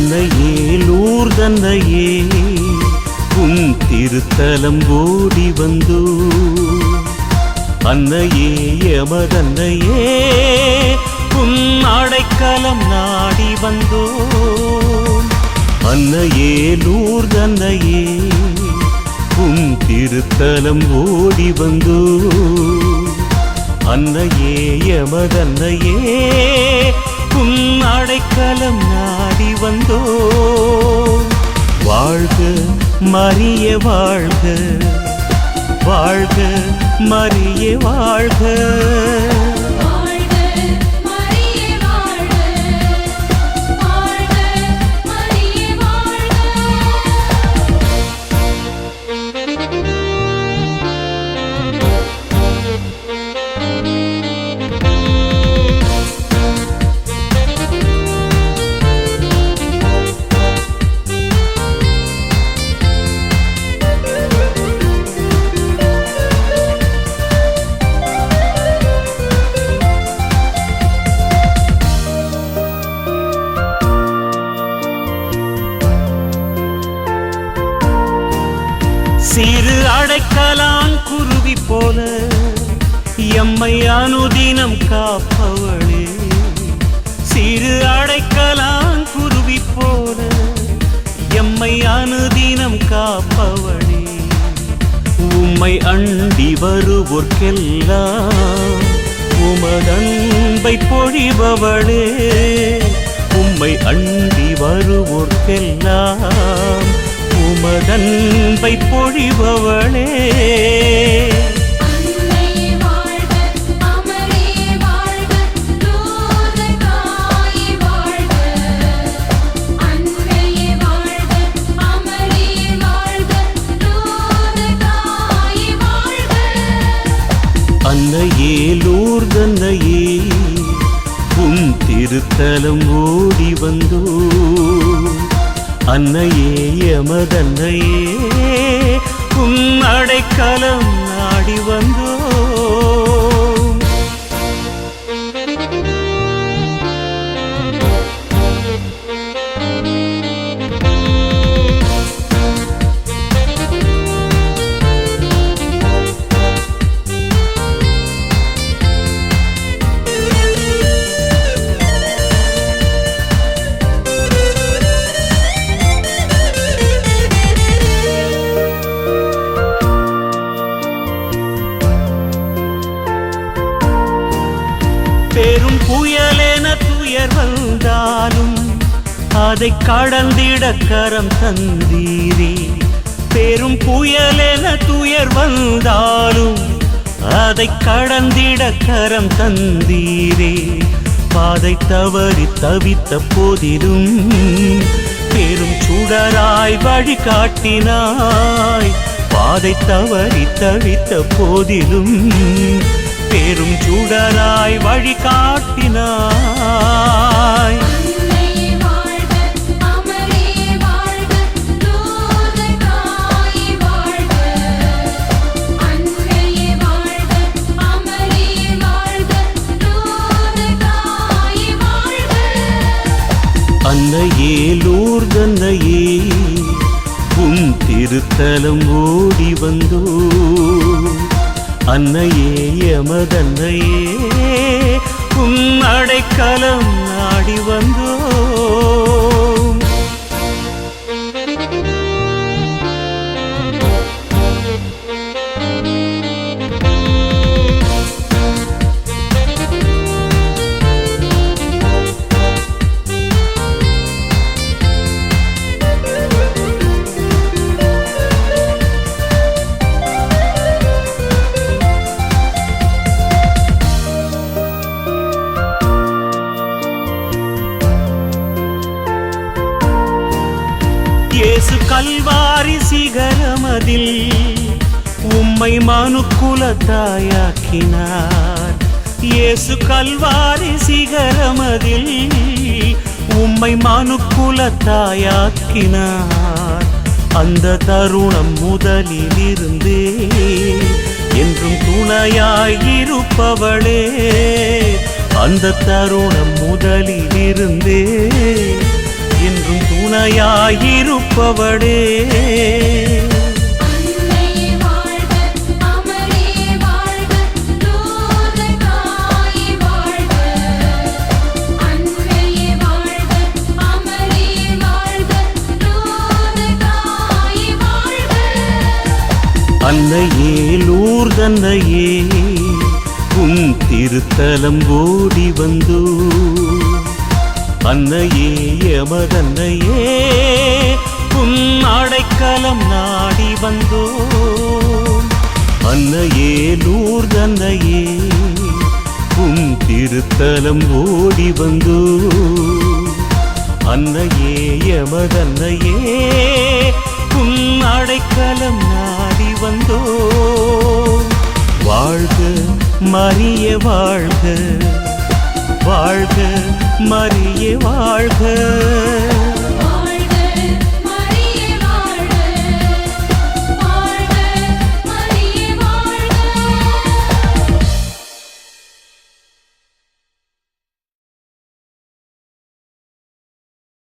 தந்தையே லூர் தந்தையே உன் திருத்தலம் ஓடி வந்தோ. அன்னையே எமதன்னையே உன் அடைக்கலம் நாடி வந்தோ. அன்னையே லூர் தந்தையே உன் திருத்தலம் ஓடி வந்தோ. அன்னையே எமதன்னையே உன் அடைக்கலம் நாடி வந்தோ வாழ்க மறிய வாழ்க. வாழ்க மறிய வாழ்க. காக்கலான் குருவி போல எம்மை அனுதினம் காப்பவளே சிறு அடைக்கலான் குருவி போல எம்மை அனுதினம் காப்பவளே உம்மை அண்டி வருவோர்க்கெல்லாம் உமதன்பை பொழிபவளே உம்மை அண்டி வருவோர்க்கெல்லாம் உமதன்பை பொழிபவளே அன்னையே லூர்தன்னையே உன் திருத்தலம் ஓடி வந்தோ. அன்னையே எமதன்னையே உன் அடைக்கலம் நாடி வந்தோ பெரும் புயலென துயர் வந்தாலும் அதை கடந்திட கரம் தந்தீரே. பெரும் புயலென துயர் வந்தாலும் அதை கடந்திட கரம் தந்தீரே. பாதை தவறி தவித்த போதிலும் பெரும் சுடராய் வழிகாட்டினாய். பாதை தவறி தவித்த போதிலும் பெரும் சுடராய் வழி காட்டினாய். அன்னையே வாழ்க அமரே வாழ்க லோகதாயே வாழ்க. அன்னையே வாழ்க அமரே வாழ்க லோகதாயே வாழ்க. அன்னையே லூர்தன்னையே உன் திருத்தலம் ஓடி வந்தோ. அன்னையே எமதன்னையே உன் அடைக்கலம் மனதில் உம்மை மனுக்குல தாயாக்கினார் இயேசு கல்வாரி சிகரமதில் உம்மை மனுக்குல தாயாக்கினார் அந்த தருணம் முதலில் இருந்தே என்றும் துணையாயிருப்பவளே அந்த தருணம் முதலில் இருந்தே என்றும் துணையாயிருப்பவளே தன்னையே லூர் தன்னையே உன் திருத்தலம் ஓடி வந்தோ. அன்னையே எமதன்னையே உன் அடைக்கலம் நாடி வந்தோ. அன்னையே லூர் தன்னையே உன் திருத்தலம் ஓடி வந்தோ. அன்னையே எமதன்னையே உன் அடைக்கலம் நாடி வந்தோ வாழ்க மரிய வாழ்க. வாழ்க மரிய வாழ்க.